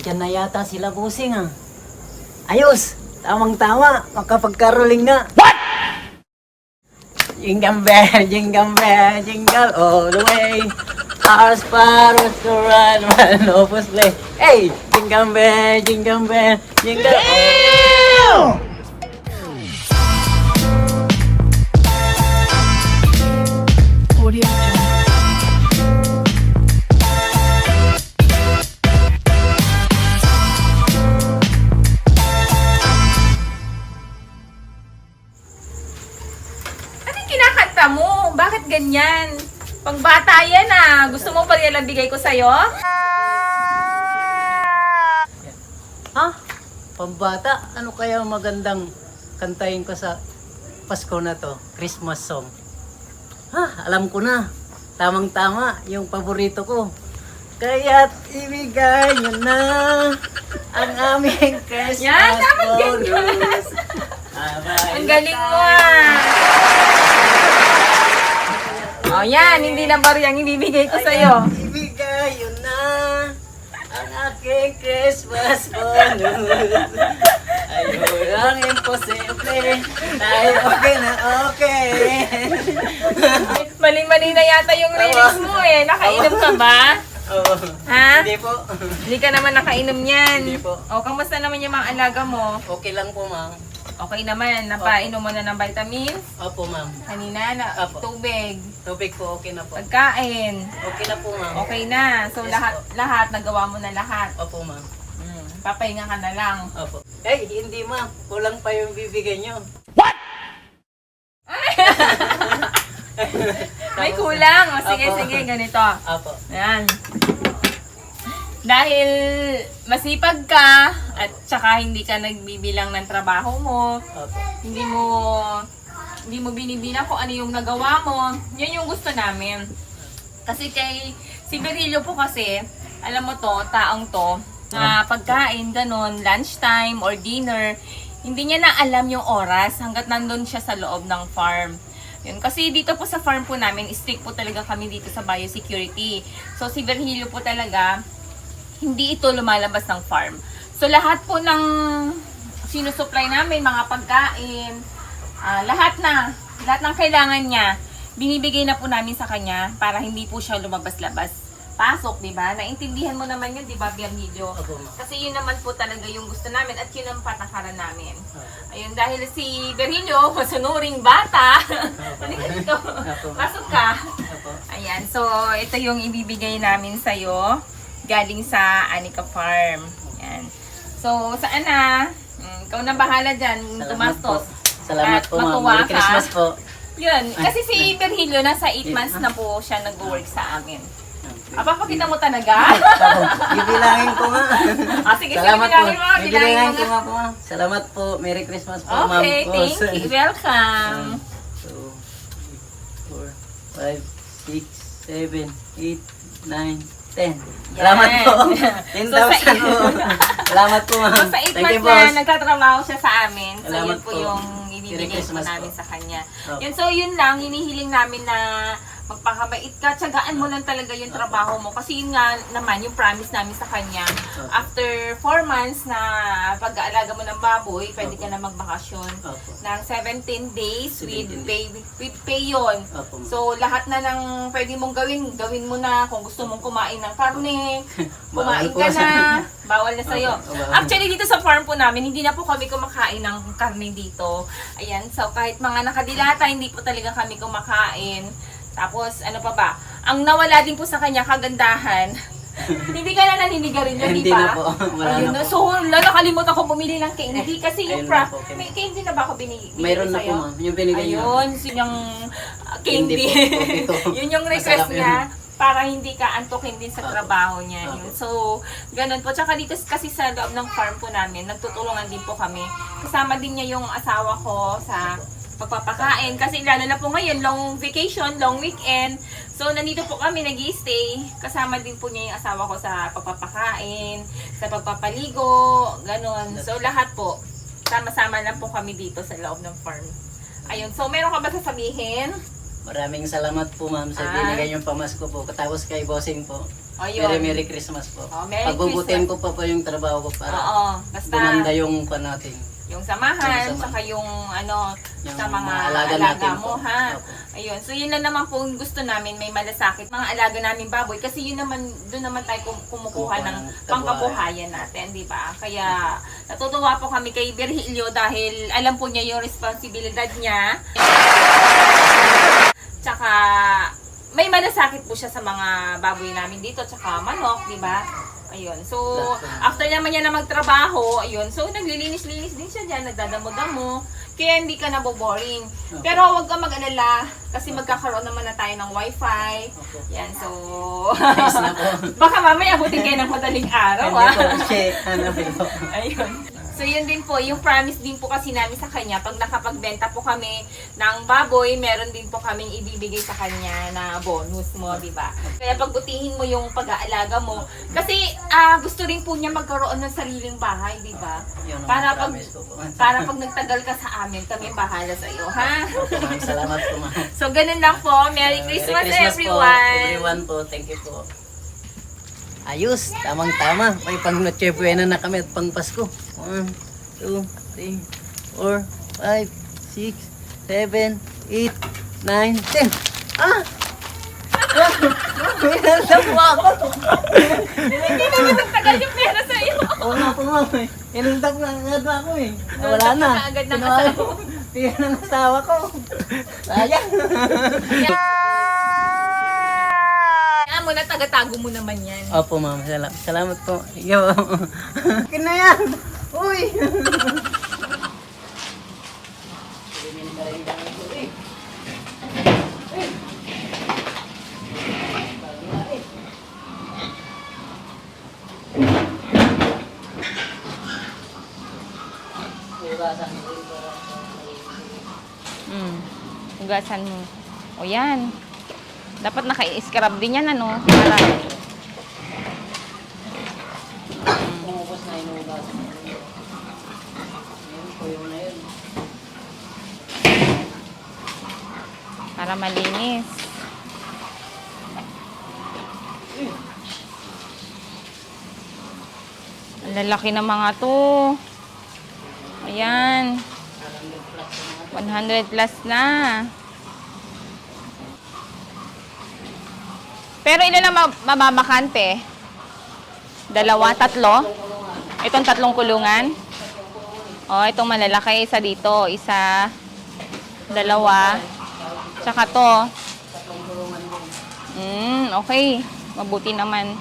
Diyan na yata sila busing ah. Ayos! Tamang-tama! Makapagkaroling na! What? Jingle bell, jingle bell, jingle all the way. Cars paros to run, run, opus play. Hey! Jingle bell, jingle bell, jingle all Audio Pangbata yan ah. Gusto mo pa rin bigay ko sa'yo? Ha? Pambata? Ano kaya ang magandang kantahin ko sa Pasko na to? Christmas song. Ha? Alam ko na. Tamang-tama. Yung paborito ko. Kaya't ibigay nyo na ang aming Christmas Yan, dapat bonus. ganyan. Abay, Ang galing mo ah. Oh yan, hindi na ba ang ibibigay ko sa'yo? Ibigay nyo na ang aking Christmas bonus. Ayun ang imposible. Tayo okay na okay. Maling-mali na yata yung lyrics mo eh. Nakainom ka ba? Oo. Ha? Hindi po. Hindi ka naman nakainom yan. Hindi po. O, kamusta naman yung mga alaga mo? Okay lang po, ma'am. Okay naman, napainom mo na ng vitamins? Opo, ma'am. Kanina, na, Apo. tubig, Tubig po, okay na po. pagkain. Okay na po, ma'am. Okay na. So, Yes lahat, lahat, nagawa mo na lahat. Opo, ma'am. Mm, papahinga ka na lang. Opo. Eh, hindi, ma'am. Kulang pa yung bibigay nyo. May kulang. O, sige, Apo. sige, ganito. Opo. Ayan. Dahil masipag ka at saka hindi ka nagbibilang ng trabaho mo, Opo. hindi mo hindi mo binibilang kung ano yung nagawa mo, yun yung gusto namin. Kasi kay si Berillo po kasi, alam mo to, taong to, na pagkain, ganun, lunchtime or dinner, hindi niya na alam yung oras hanggat nandun siya sa loob ng farm. Yun. Kasi dito po sa farm po namin, strict po talaga kami dito sa biosecurity. So si Virgilio po talaga, hindi ito lumalabas ng farm. So lahat po ng sinusupply namin, mga pagkain, ah, lahat na, lahat ng kailangan niya, binibigay na po namin sa kanya para hindi po siya lumabas-labas. Pasok, di ba? Naintindihan mo naman yun, di ba, ma'am. Kasi yun naman po talaga yung gusto namin at yun ang patakaran namin. Ayun, dahil si Bernillo, masunuring bata. Halika dito. Pasok ka. Ayan, so ito yung ibibigay namin sa'yo galing sa Anika Farm. Ayan. So, saan na? Mm, ikaw na bahala dyan, Salamat po. tumastos. Salamat At po, ma'am. matuwa Merry ka. Christmas po. Yun, kasi si Virgilio, nasa 8 months na po siya nag-work sa amin. Aba, pakita mo talaga? Opo. Bibilangin ko nga. ah, sige, sige, Salamat po. bilangin mo, bilangin Bibilangin mo ko nga. po, ma'am. Salamat po. Merry Christmas po, ma'am. Okay, po. thank you. Welcome. Two, four, five, six, seven, eight, nine, ten. Salamat Yan. po. So, sa- 10,000 po. Salamat po, ma'am. So, sa 8 Thank you, months na boss. nagtatrabaho siya sa amin, so Salamat yun po, po. yung ibibigay po namin po. sa kanya. Opo. Yun, so yun lang, hinihiling namin na magpakabait ka, tsagaan mo lang talaga yung trabaho mo. Kasi yun nga naman, yung promise namin sa kanya, after 4 months na pag-aalaga mo ng baboy, pwede ka na magbakasyon ng 17 days with 17 pay, with pay yun. So, lahat na ng pwede mong gawin, gawin mo na. Kung gusto mong kumain ng karne, kumain ka na. Bawal na sa'yo. Actually, dito sa farm po namin, hindi na po kami kumakain ng karne dito. Ayan, so kahit mga nakadilata, hindi po talaga kami kumakain. Tapos, ano pa ba? Ang nawala din po sa kanya, kagandahan. hindi ka na naniniga rin yun, di Hindi ba? na po. Wala Ayun na na. po. So, wala, nakalimutan ko bumili ng candy. Kasi yung Ayun pra... na po, candy. May candy na ba ako binili? Mayroon na po, ma'am. Yung binigay niyo. Ayun, so yung uh, candy. Candy po. yun yung request Masarap niya yun. para hindi ka antukin din sa trabaho niya. Opo. Yun. So, ganun po. Tsaka dito kasi sa loob ng farm po namin, nagtutulungan din po kami. Kasama din niya yung asawa ko sa pagpapakain. Kasi lalo na po ngayon, long vacation, long weekend. So, nandito po kami, nag stay Kasama din po niya yung asawa ko sa pagpapakain, sa pagpapaligo, ganun. So, lahat po. Sama-sama lang po kami dito sa loob ng farm. Ayun. So, meron ka ba sasabihin? Maraming salamat po ma'am sa Ah. binigay niyong pamasko po. Tapos kay bossing po. Ayun. Merry Merry Christmas po. Oh, Merry Pagbubutihin ko pa po yung trabaho ko para Oo, basta gumanda yung pan natin. Yung samahan, Yung samahan. saka yung ano, Yung sa mga mga alaga, alaga natin mo, po. ha? Opo. Ayun. So, yun lang naman po yung gusto namin, may malasakit. Mga alaga namin baboy, kasi yun naman, doon naman tayo kum- kumukuha Kumukuha ng ng pangkabuhayan natin, di ba? Kaya, natutuwa po kami kay Virgilio dahil alam po niya yung responsibilidad niya. Tsaka, may malasakit po siya sa mga baboy namin dito, tsaka manok, di ba? Ayun. So, after naman niya na magtrabaho, ayun. So, naglilinis-linis din siya dyan, nagdadamo-damo. Kaya hindi ka naboboring. Pero huwag ka mag-alala kasi magkakaroon naman na tayo ng wifi. Yan, so... Baka mamaya abutin kayo ng madaling araw, Hindi ah. po, po. Ayun. So yun din po, yung promise din po kasi namin sa kanya, pag nakapagbenta po kami ng baboy, meron din po kaming ibibigay sa kanya na bonus mo, di ba? Kaya pagbutihin mo yung pag-aalaga mo. Kasi ah gusto rin po niya magkaroon ng sariling bahay, di ba? Yun ang Para pag, promise ko po. para pag nagtagal ka sa amin, kami bahala sa iyo, ha? Opo, ma'am. Salamat po ma'am. So ganun lang po. Merry Christmas, everyone! Po, everyone po. Thank you po. Ayos, tamang-tama. May pang Noche Buena na kami at pang Pasko. 1, 2, 3, 4, 5, 6, 7, 8, 9, 10. Ah! Pinasa po ako. Hindi naman nagtagal yung pera sa iyo. Oo nga po ma'am. eh. Na agad ako eh. Wala na. Na agad ng asawa. Tingnan ng asawa ko. Sayang. Kaya mo na, taga-tago mo naman yan. Opo, ma'am. Salamat, salamat po. Yo. Akin na yan. Uy. Hmm. Hugasan mo. O yan. Dapat naka-scrub din yan, ano? Para... Umubos na inuubas. Yan po yung na yun. Para malinis. Ang lalaki ng mga to. Ayan. 100 plus na. Pero ilan ma- mababakante? Dalawa, tatlo? Itong tatlong kulungan? Oh, itong malalaki, isa dito, isa, dalawa, tsaka to. Mm, okay. Mabuti naman.